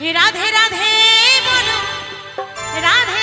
राधे राधे बोलो। राधे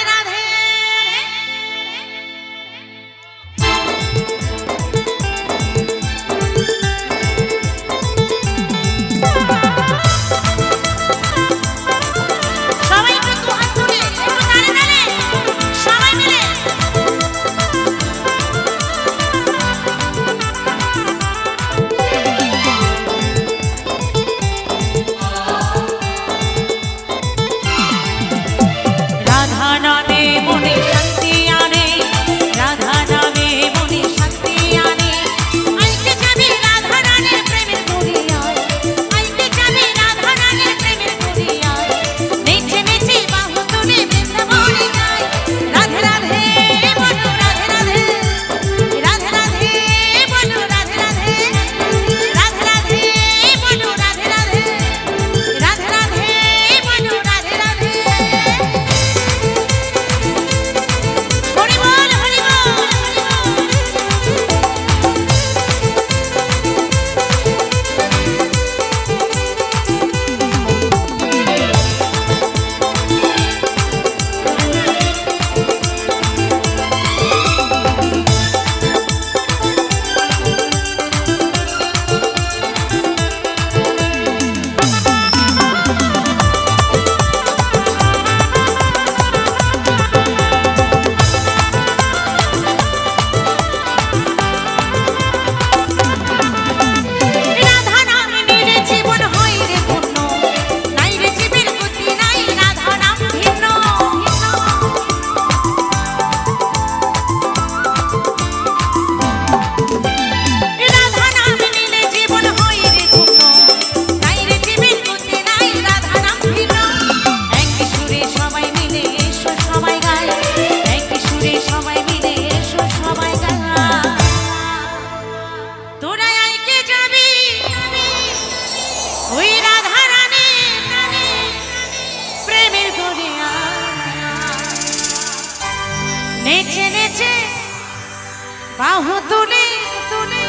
বাহু তুলে তুলে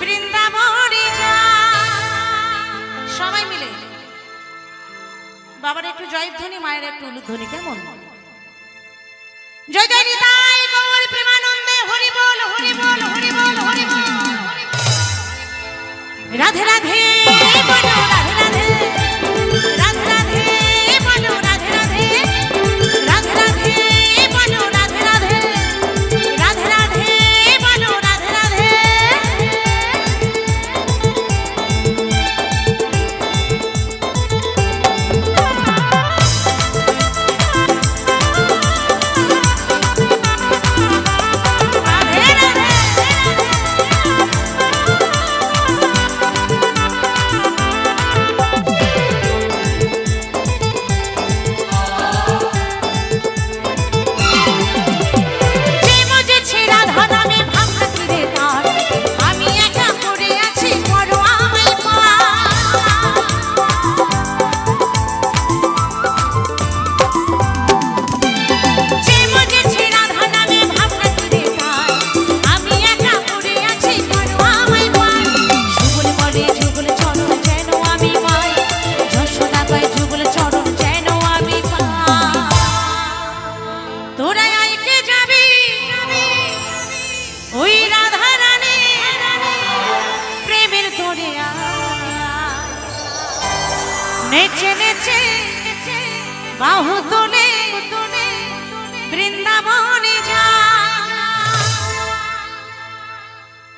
বৃন্দাবনে যা সবাই মিলে। বাবার একটু জয়ধ্বনি, মায়ের একটু উলুধ্বনি, কেমন? জয় জয়, নিতাই গৌর প্রেমানন্দে। হরি বল হরি বল হরি বল হরি বল। রাধে রাধে।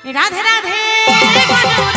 রাধে রাধে